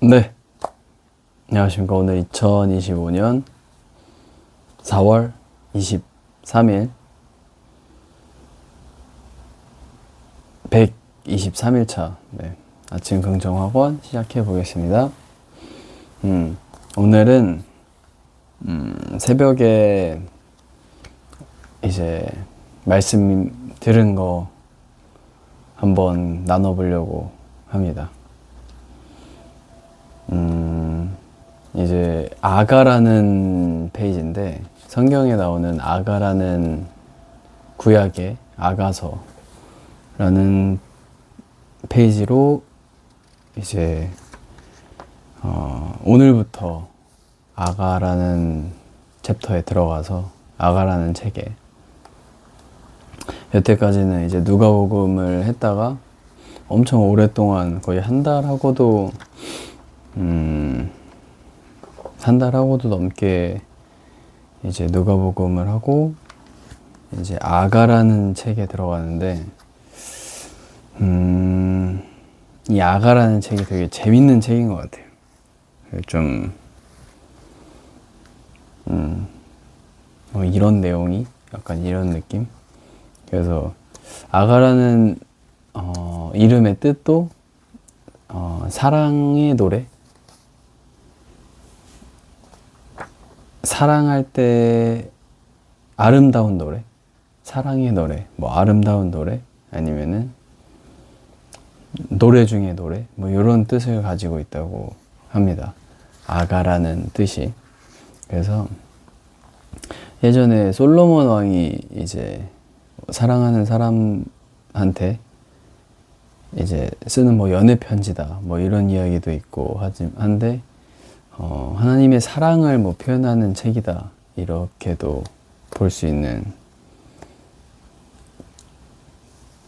네. 안녕하십니까. 오늘 2025년 4월 23일 123일차 네. 아침 긍정학원 시작해 보겠습니다. 음, 오늘은 음, 새벽에 이제 말씀 들은 거 한번 나눠보려고 합니다. 음, 이제 아가라는 페이지인데 성경에 나오는 아가라는 구약의 아가서라는 페이지로 이제 어, 오늘부터 아가라는 챕터에 들어가서 아가라는 책에 여태까지는 이제 누가복음을 했다가 엄청 오랫동안 거의 한 달하고도 음, 한 달하고도 넘게 이제 누가복음을 하고 이제 아가라는 책에 들어가는데 음, 이 아가라는 책이 되게 재밌는 책인 것 같아요. 좀 음, 어, 이런 내용이 약간 이런 느낌. 그래서 아가라는 어, 이름의 뜻도 어, 사랑의 노래. 사랑할 때 아름다운 노래, 사랑의 노래, 뭐 아름다운 노래, 아니면은 노래 중에 노래, 뭐 이런 뜻을 가지고 있다고 합니다. 아가라는 뜻이. 그래서 예전에 솔로몬 왕이 이제 사랑하는 사람한테 이제 쓰는 뭐 연애 편지다 뭐 이런 이야기도 있고 하지 한데 어, 하나님의 사랑을 뭐 표현하는 책이다 이렇게도 볼 수 있는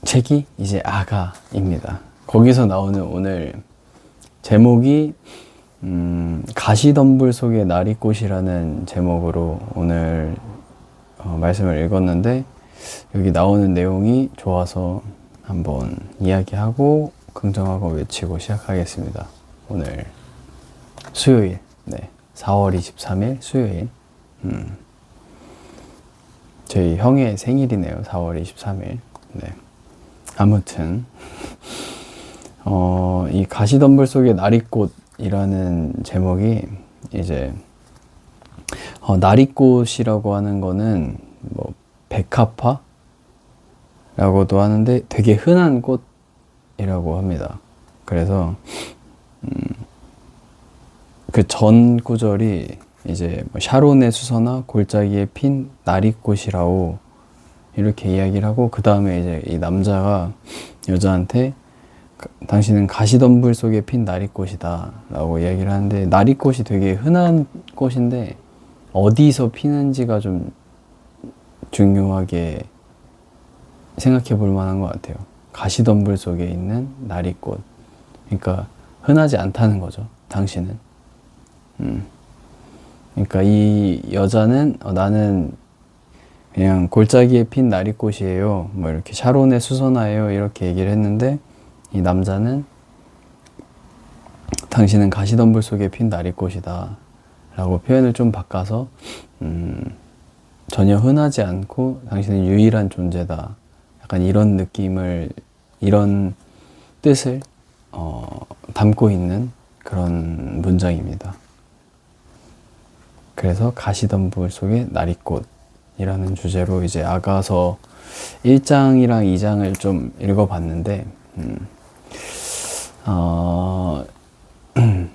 책이 이제 아가입니다. 거기서 나오는 오늘 제목이 음, 가시덤불 속의 나리꽃이라는 제목으로 오늘 어, 말씀을 읽었는데 여기 나오는 내용이 좋아서 한번 이야기하고 긍정하고 외치고 시작하겠습니다. 오늘 수요일, 네, 4월 23일 수요일. 음, 저희 형의 생일이네요. 4월 23일. 네. 아무튼 어, 이 가시덤불 속의 나리꽃이라는 제목이 이제 어, 나리꽃이라고 하는 거는 뭐 백합화 라고도 하는데 되게 흔한 꽃이라고 합니다. 그래서 음, 그 전 구절이 이제 뭐 샤론의 수서나 골짜기에 핀 나리꽃이라고 이렇게 이야기를 하고 그 다음에 이제 이 남자가 여자한테 가- 당신은 가시덤불 속에 핀 나리꽃이다 라고 이야기를 하는데 나리꽃이 되게 흔한 꽃인데 어디서 피는지가 좀 중요하게 생각해 볼 만한 것 같아요. 가시덤불 속에 있는 나리꽃. 그러니까 흔하지 않다는 거죠. 당신은. 음. 그러니까 이 여자는 어, 나는 그냥 골짜기에 핀 나리꽃이에요. 뭐 이렇게 샤론의 수선화예요. 이렇게 얘기를 했는데 이 남자는 당신은 가시덤불 속에 핀 나리꽃이다. 라고 표현을 좀 바꿔서 음, 전혀 흔하지 않고 당신은 유일한 존재다. 약간 이런 느낌을 이런 뜻을 어, 담고 있는 그런 문장입니다. 그래서 가시덤불 속의 나리꽃이라는 주제로 이제 아가서 1장이랑 2장을 좀 읽어봤는데 음, 어,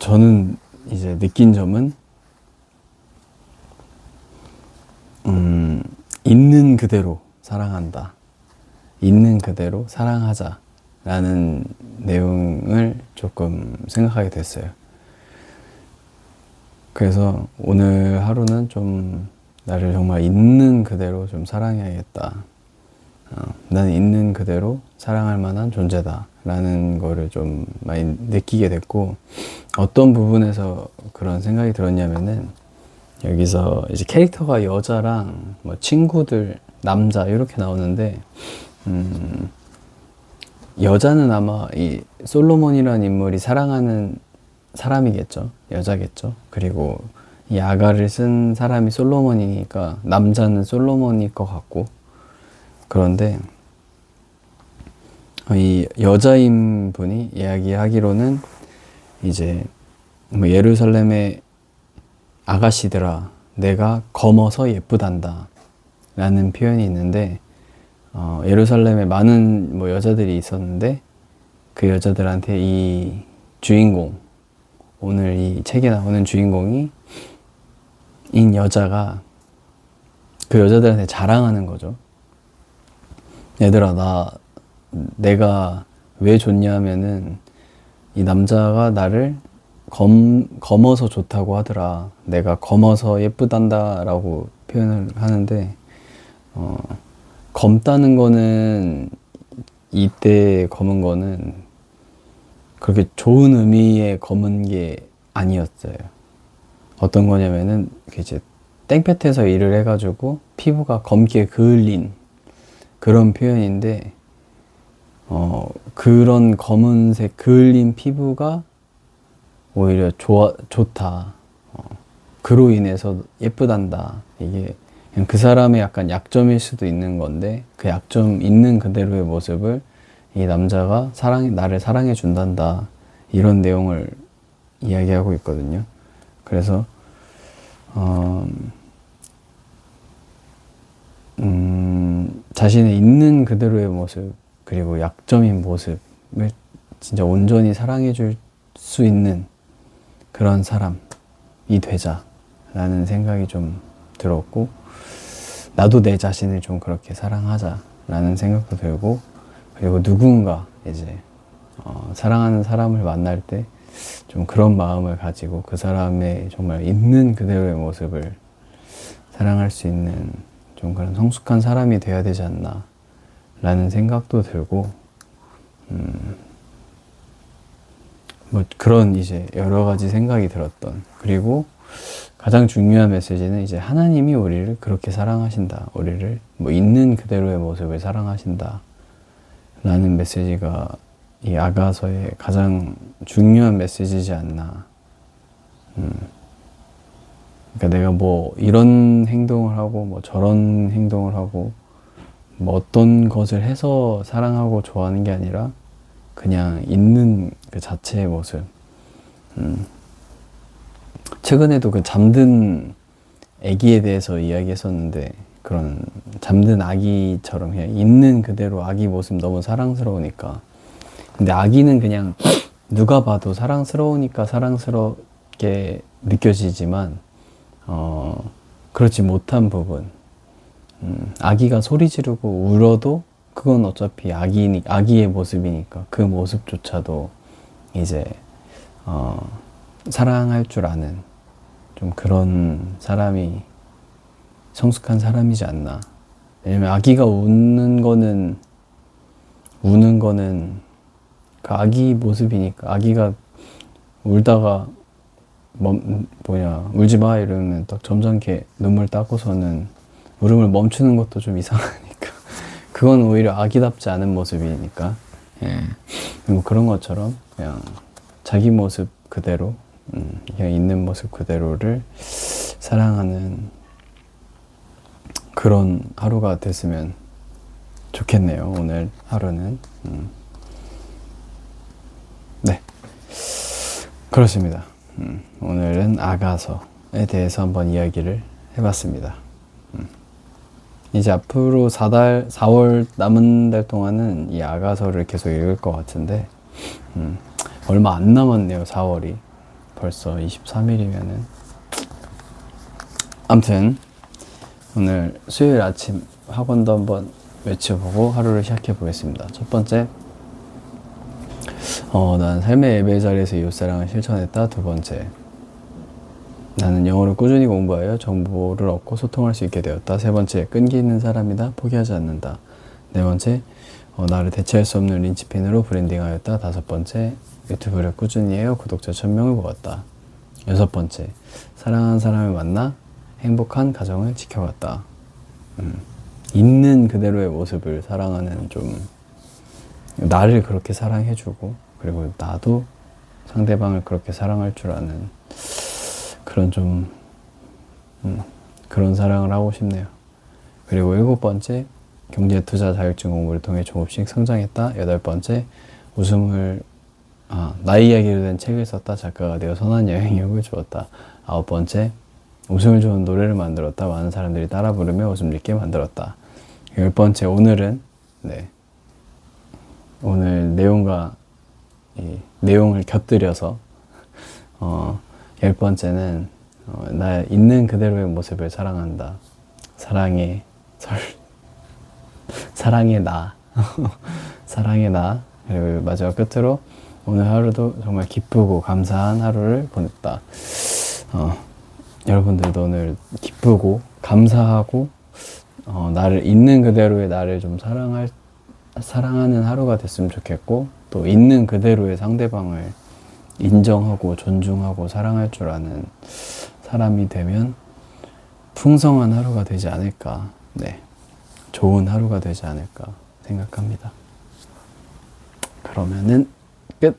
저는 이제 느낀 점은 음, 있는 그대로 사랑한다. 있는 그대로 사랑하자. 라는 내용을 조금 생각하게 됐어요. 그래서 오늘 하루는 좀 나를 정말 있는 그대로 좀 사랑해야겠다. 어, 나는 있는 그대로 사랑할 만한 존재다. 라는 거를 좀 많이 느끼게 됐고, 어떤 부분에서 그런 생각이 들었냐면은, 여기서 이제 캐릭터가 여자랑 뭐 친구들, 남자, 이렇게 나오는데, 음, 여자는 아마 이 솔로몬이라는 인물이 사랑하는 사람이겠죠. 여자겠죠. 그리고 이 아가를 쓴 사람이 솔로몬이니까 남자는 솔로몬일 것 같고 그런데 이 여자인 분이 이야기하기로는 이제 뭐 예루살렘의 아가씨들아 내가 검어서 예쁘단다 라는 표현이 있는데 어, 예루살렘에 많은 뭐 여자들이 있었는데 그 여자들한테 이 주인공 오늘 이 책에 나오는 주인공이 인 여자가 그 여자들한테 자랑하는 거죠. 얘들아 나 내가 왜 좋냐면은 이 남자가 나를 검, 검어서 좋다고 하더라. 내가 검어서 예쁘단다라고 표현을 하는데 어, 검다는 거는 이때 검은 거는 그렇게 좋은 의미의 검은 게 아니었어요. 어떤 거냐면은 그 이제 땡볕에서 일을 해가지고 피부가 검게 그을린 그런 표현인데 어 그런 검은색 그을린 피부가 오히려 좋아 좋다. 어, 그로 인해서 예쁘단다. 이게 그냥 그 사람의 약간 약점일 수도 있는 건데 그 약점 있는 그대로의 모습을 이 남자가 사랑 나를 사랑해 준단다 이런 내용을 이야기하고 있거든요. 그래서 어, 음, 자신의 있는 그대로의 모습 그리고 약점인 모습을 진짜 온전히 사랑해 줄 수 있는 그런 사람이 되자라는 생각이 좀 들었고 나도 내 자신을 좀 그렇게 사랑하자라는 생각도 들고 그리고 누군가 이제 어, 사랑하는 사람을 만날 때 좀 그런 마음을 가지고 그 사람의 정말 있는 그대로의 모습을 사랑할 수 있는 좀 그런 성숙한 사람이 돼야 되지 않나 라는 생각도 들고 음, 뭐 그런 이제 여러 가지 생각이 들었던 그리고 가장 중요한 메시지는 이제 하나님이 우리를 그렇게 사랑하신다. 우리를 뭐 있는 그대로의 모습을 사랑하신다. 라는 메시지가 이 아가서의 가장 중요한 메시지지 않나. 음. 그러니까 내가 뭐 이런 행동을 하고 뭐 저런 행동을 하고 뭐 어떤 것을 해서 사랑하고 좋아하는 게 아니라 그냥 있는 그 자체의 모습. 음. 최근에도 그 잠든 아기에 대해서 이야기했었는데 그런 잠든 아기처럼 그냥 있는 그대로 아기 모습 너무 사랑스러우니까. 근데 아기는 그냥 누가 봐도 사랑스러우니까 사랑스럽게 느껴지지만 어 그렇지 못한 부분. 음, 아기가 소리 지르고 울어도 그건 어차피 아기 아기의 모습이니까 그 모습조차도 이제 어 사랑할 줄 아는 좀 그런 사람이 성숙한 사람이지 않나. 왜냐면 아기가 웃는 거는 우는 거는 그 아기 모습이니까 아기가 울다가 멈, 뭐냐 울지 마 이러면 딱 이렇게 눈물 닦고서는 울음을 멈추는 것도 좀 이상하니까 그건 오히려 아기답지 않은 모습이니까 예. 뭐 그런 것처럼 그냥 자기 모습 그대로 음, 그냥 있는 모습 그대로를 사랑하는 그런 하루가 됐으면 좋겠네요. 오늘 하루는. 음. 네. 그렇습니다. 음, 오늘은 아가서에 대해서 한번 이야기를 해봤습니다. 음. 이제 앞으로 4달, 4월 남은 달 동안은 이 아가서를 계속 읽을 것 같은데, 음, 얼마 안 남았네요, 4월이. 벌써 23일이면은. 암튼, 오늘 수요일 아침 학원도 한번 외쳐보고 하루를 시작해 보겠습니다. 첫 번째, 어, 난 삶의 예배 자리에서 이웃사랑을 실천했다. 두 번째, 나는 영어를 꾸준히 공부하여 정보를 얻고 소통할 수 있게 되었다. 세 번째, 끈기 있는 사람이다. 포기하지 않는다. 네 번째, 어, 나를 대체할 수 없는 린치핀으로 브랜딩하였다. 다섯 번째, 유튜브를 꾸준히 해요. 구독자 1000명을 모았다. 여섯 번째, 사랑하는 사람을 만나 행복한 가정을 지켜갔다. 음, 있는 그대로의 모습을 사랑하는 좀 나를 그렇게 사랑해주고 그리고 나도 상대방을 그렇게 사랑할 줄 아는 그런 좀 음, 그런 사랑을 하고 싶네요. 그리고 일곱 번째 경제 투자 자격증 공부를 통해 조금씩 성장했다. 여덟 번째 웃음을 아, 나의 이야기로 된 책을 썼다. 작가가 되어 선한 여행력을 주었다. 아홉 번째 웃음을 주는 노래를 만들었다. 많은 사람들이 따라 부르며 웃음 짓게 만들었다. 열 번째 오늘은 네 오늘 내용과 이 내용을 곁들여서 어, 열 번째는 어, 나 있는 그대로의 모습을 사랑한다. 사랑해 설 사랑해 나 사랑해 나 그리고 마지막 끝으로 오늘 하루도 정말 기쁘고 감사한 하루를 보냈다. 어, 여러분들도 오늘 기쁘고 감사하고 어, 나를 있는 그대로의 나를 좀 사랑할 사랑하는 하루가 됐으면 좋겠고 또 있는 그대로의 상대방을 인정하고 존중하고 사랑할 줄 아는 사람이 되면 풍성한 하루가 되지 않을까. 네. 좋은 하루가 되지 않을까 생각합니다. 그러면은 끝.